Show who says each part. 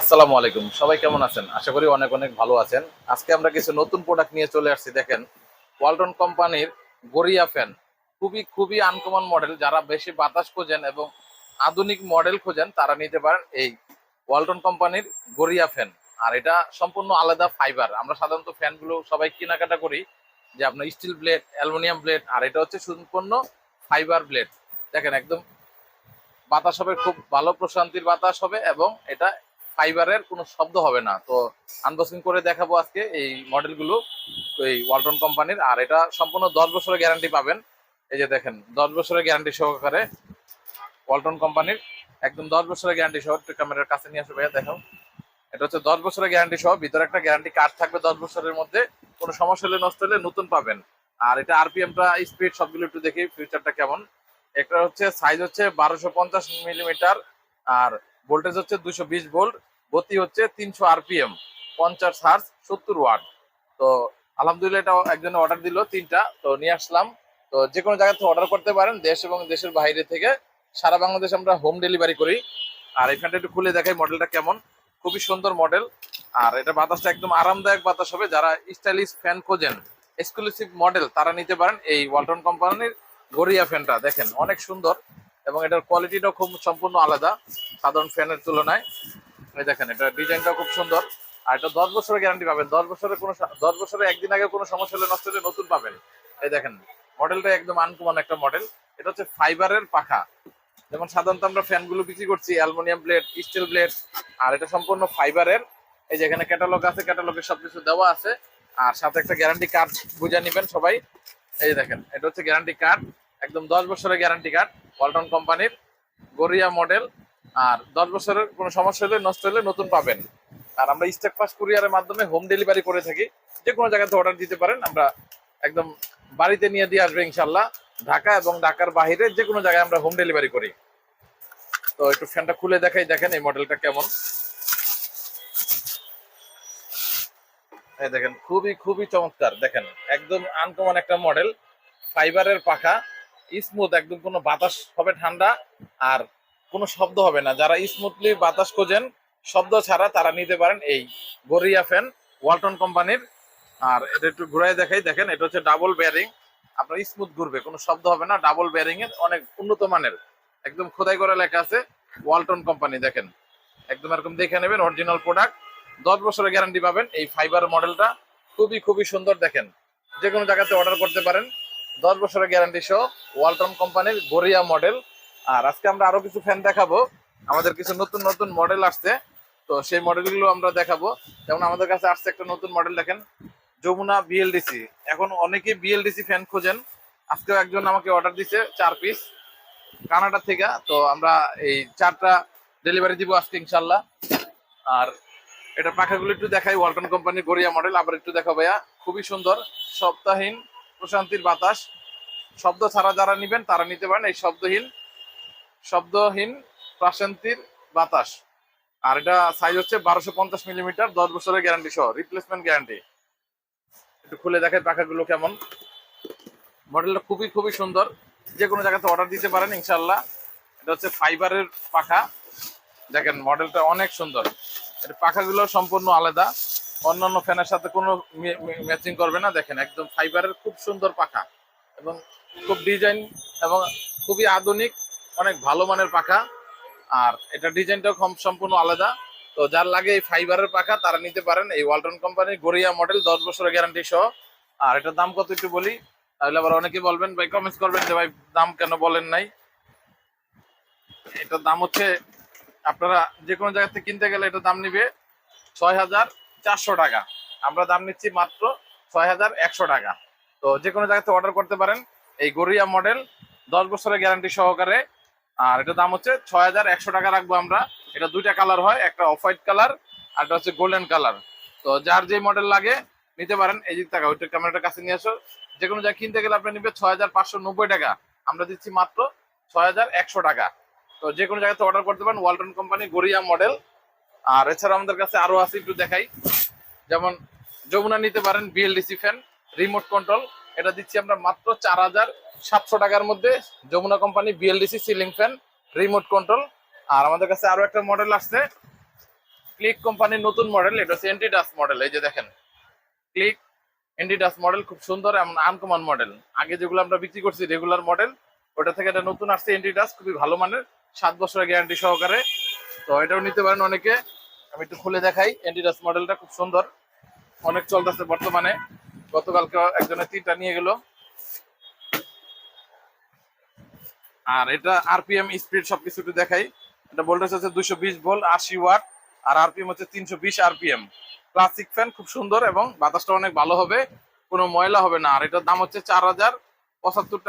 Speaker 1: আসসালামু আলাইকুম। সবাই কেমন আছেন? আশা করি অনেক অনেক ভালো আছেন। আজকে আমরা কিছু নতুন প্রোডাক্ট নিয়ে চলে আসছি, দেখেন। ওয়ালটন কোম্পানির গরিয়া ফ্যান খুবই খুবই আনকমন মডেল যারা বেশি বাতাস খোঁজেন এবং আধুনিক মডেল খোঁজেন, তারা নিতে পারেন এই ওয়ালটন কোম্পানির গরিয়া ফ্যান আর এটা সম্পূর্ণ আলাদা ফাইবার আমরা সাধারণত ফ্যানগুলো সবাই কেনাকাটা করি যে আপনার স্টিল ব্লেড অ্যালুমিনিয়াম ব্লেড আর এটা হচ্ছে সম্পূর্ণ ফাইবার ব্লেড দেখেন, একদম বাতাস হবে, খুব ভালো প্রশান্তির বাতাস হবে এবং এটা ফাইবারের কোনো শব্দ হবে না। তো আনবক্সিং করে দেখাবো আজকে এই মডেলগুলো এই ওয়ালটন কোম্পানির আর এটা সম্পূর্ণ দশ বছরের গ্যারান্টি পাবেন। এই যে দেখেন, দশ বছরের গ্যারান্টি সহকারে ওয়ালটন কোম্পানির একদম দশ বছরের গ্যারান্টি সহ, একটু ক্যামেরার কাছে নিয়ে আসবে ভাইয়া, দেখাও। এটা হচ্ছে দশ বছরের গ্যারান্টি সহ, ভিতরে একটা গ্যারান্টি কার্ড থাকবে দশ বছরের মধ্যে। কোনো সমস্যা হলে নষ্ট হলে নতুন পাবেন। আর এটা আরপিএমটা স্পিড সবগুলো একটু দেখি ফিউচারটা কেমন। একটা হচ্ছে সাইজ হচ্ছে বারোশো পঞ্চাশ মিলিমিটার আর ভোল্টেজ হচ্ছে দুশো বিশ ভোল্ট গতি হচ্ছে তিনশো আরপিএম, পঞ্চাশ হার্স সত্তর ওয়াট। তো আলহামদুলিল্লাহ এটা একজন অর্ডার দিল, তিনটা। তো নিয়ে আসলাম। তো যে কোনো জায়গা থেকে অর্ডার করতে পারেন, দেশ এবং দেশের বাইরে থেকে। সারা বাংলাদেশ আমরা হোম ডেলিভারি করি। আর এখানটা একটু খুলে দেখাই মডেলটা কেমন। খুবই সুন্দর মডেল আর এটা বাতাসটা একদম আরামদায়ক বাতাস হবে। যারা স্টাইলিশ ফ্যান খোঁজেন এক্সক্লুসিভ মডেল তারা নিতে পারেন এই ওয়ালটন কোম্পানির গরিয়া ফ্যানটা দেখেন, অনেক সুন্দর। এবং এটার কোয়ালিটিটাও খুব সম্পূর্ণ আলাদা, সাধারণ ফ্যানের তুলনায়। এই দেখেন, এটা ডিজাইনটাও খুব সুন্দর। আর এটা দশ বছরের গ্যারান্টি পাবেন। দশ বছরের কোনো দশ বছরের একদিন আগে কোনো সমস্যা হলে নষ্ট হলে নতুন পাবেন। এই দেখেন মডেলটা একদম আনকমন একটা মডেল এটা হচ্ছে ফাইবারের পাখা। যেমন সাধারণত আমরা ফ্যানগুলো বিক্রি করছি, অ্যালুমিনিয়াম ব্লেড, স্টিল ব্লেড, আর এটা সম্পূর্ণ ফাইবারের। এই যে এখানে ক্যাটালগ আছে ক্যাটালগে সবকিছু দেওয়া আছে। আর সাথে একটা গ্যারান্টি কার্ড বুঝে নেবেন সবাই। এই দেখেন, এটা হচ্ছে গ্যারান্টি কার্ড একদম দশ বছরের গ্যারান্টি কার্ড ওয়ালটন কোম্পানির। গরিয়া মডেল আর দশ বছরের কোনো সমস্যা হলে, নষ্ট হলে নতুন পাবেন। আর আমরা স্টেক ফাস্ট কুরিয়ারের মাধ্যমে হোম ডেলিভারি করে থাকি। যে কোনো জায়গাতে অর্ডার দিতে পারেন, আমরা একদম বাড়িতে নিয়ে দিয়ে আসবে ইনশাল্লাহ ঢাকা এবং ঢাকার বাইরে যে কোনো জায়গায় আমরা হোম ডেলিভারি করি। তো একটু ফ্যানটা খুলে দেখাই, দেখেন এই মডেলটা কেমন। দেখেন, খুবই খুবই চমৎকার। দেখেন, একদম আনকমন একটা মডেল। ফাইবারের পাখা স্মুথ একদম কোনো বাতাস হবে ঠান্ডা। আর কোনো শব্দ হবে না। যারা স্মুথলি বাতাস খোঁজেন, শব্দ ছাড়া তারা নিতে পারেন এই গরিয়া ফ্যান ওয়ালটন কোম্পানির। আর এটা একটু ঘুরাই দেখাই, দেখেন, এটা হচ্ছে ডাবল বেয়ারিং আপনার স্মুথ ঘুরবে, কোনো শব্দ হবে না। ডাবল বেয়ারিং এর অনেক উন্নত মানের। একদম খোদাই করা লেখা আছে ওয়ালটন কোম্পানি, দেখেন। একদম এরকম দেখে নেবেন অরিজিনাল প্রোডাক্ট দশ বছরের গ্যারান্টি পাবেন এই ফাইবার মডেলটা খুবই খুবই সুন্দর, দেখেন। যে কোনো জায়গাতে অর্ডার করতে পারেন। দশ বছরের গ্যারান্টি সহ ওয়ালটন কোম্পানির গরিয়া মডেল আর আজকে আমরা আরও কিছু ফ্যান দেখাবো। আমাদের কিছু নতুন নতুন মডেল আসছে। তো সেই মডেলগুলো আমরা দেখাবো। যেমন আমাদের কাছে আসছে একটা নতুন মডেল দেখেন। যমুনা বিএলডিসি এখন অনেকেই বিএলডিসি ফ্যান খোঁজেন। আজকেও একজন আমাকে অর্ডার দিছে চার পিস কানাডা থেকে। তো আমরা এই চারটা ডেলিভারি দিব আজকে, ইনশাল্লাহ। আর এটা পাখাগুলো একটু দেখাই। ওয়ালটন কোম্পানির গড়িয়া মডেল আবার একটু দেখো ভাইয়া। খুবই সুন্দর, সপ্তাহীন প্রশান্তির বাতাস। শব্দ ছাড়া যারা নিবেন, তারা নিতে পারেন এই শব্দহীন শব্দহীন প্রশান্তির বাতাস। আর এটা সাইজ হচ্ছে বারোশো পঞ্চাশ মিলিমিটার দশ বছরের গ্যারান্টি সহ রিপ্লেসমেন্ট গ্যারান্টি একটু খুলে দেখাই পাখাগুলো কেমন। মডেলটা খুবই খুবই সুন্দর। যে কোনো জায়গাতে অর্ডার দিতে পারেন ইনশাল্লাহ এটা হচ্ছে ফাইবারের পাখা। দেখেন, মডেলটা অনেক সুন্দর। এটা পাখাগুলো সম্পূর্ণ আলাদা। অন্যান্য ফ্যানের সাথে কোনো ম্যাচিং করবে না। দেখেন, একদম ফাইবারের খুব সুন্দর পাখা। এবং খুব ডিজাইন এবং খুবই আধুনিক। অনেক ভালো মানের পাখা। আর এটা ডিজাইনটাও সম্পূর্ণ আলাদা। তো যার লাগে এই ফাইবারের পাখা, তারা নিতে পারেন। এই ওয়ালটন কোম্পানির গড়িয়া মডেল দশ বছরের গ্যারান্টি সহ। আর এটার দাম কত একটু বলি? তাহলে আবার অনেকে বলবেন, ভাই কমেন্টস করবেন যে, ভাই, দাম কেন বলেন নাই? এটার দাম হচ্ছে, আপনারা যে কোনো জায়গা থেকে কিনতে গেলে এটার দাম নিবে ছয় হাজার চারশো টাকা। আমরা দাম নিচ্ছি মাত্র ছয় হাজার একশো টাকা। তো যে কোনো জায়গাতে অর্ডার করতে পারেন। এই গরিয়া মডেল দশ বছরের গ্যারান্টি সহকারে আর এটার দাম হচ্ছে ছয় হাজার একশো টাকা রাখব আমরা। এটা দুইটা কালার হয়, একটা অফ হোয়াইট কালার, আর একটা হচ্ছে গোল্ডেন কালার। তো যার যে মডেল লাগে, নিতে পারেন। এই দিক টাকা, ওইটা ক্যামেরাটা কাছে নিয়ে আসো। যে কোনো জায়গায় কিনতে গেলে আপনি নিবে ছয় হাজার পাঁচশো নব্বই টাকা। আমরা দিচ্ছি মাত্র ছয় হাজার একশো টাকা। তো যে কোনো জায়গাতে অর্ডার করতে পারেন ওয়ালটন কোম্পানি গরিয়া মডেল আর এছাড়া আমাদের কাছে আরও আছে, একটু দেখাই। যেমন যমুনা নিতে পারেন বিএলডিসি ফ্যান রিমোট কন্ট্রোল এটা দিচ্ছি আমরা মাত্র চার হাজার সাতশো টাকার মধ্যে Jamuna company BLDC ceiling fan remote control আর আমাদের কাছে আরও একটা মডেল আসছে। ক্লিক কোম্পানির নতুন মডেল এটা হচ্ছে এন্টিডাস মডেল এই যে দেখেন। ক্লিক এন্টিডাস মডেল খুব সুন্দর এবং আনকমন মডেল আগে যেগুলো আমরা বিক্রি করছি রেগুলার মডেল ওটা থেকে এটা নতুন আসছে এন্টিডাস খুবই ভালো মানের, সাত বছরের গ্যারান্টি সহকারে। তো এটাও নিতে পারেন অনেকে। আমি একটু খুলে দেখাই এন্টিডাস মডেলটা খুব সুন্দর। অনেক চলতেছে বর্তমানে। গতকালকে একজনের তিনটা নিয়ে গেল। আর এটা আরপিএম স্পিড সবকিছু একটু দেখাই। এটা ভোল্টেজ হচ্ছে দুশো বিশ ভোল্ট আশি ওয়াট আর আরপিএম হচ্ছে তিনশো বিশ আরপিএম ক্লাসিক ফ্যান খুব সুন্দর এবং বাতাসটা অনেক ভালো হবে, কোনো ময়লা হবে না। আর এটার দাম হচ্ছে চার হাজার পঁচাত্তর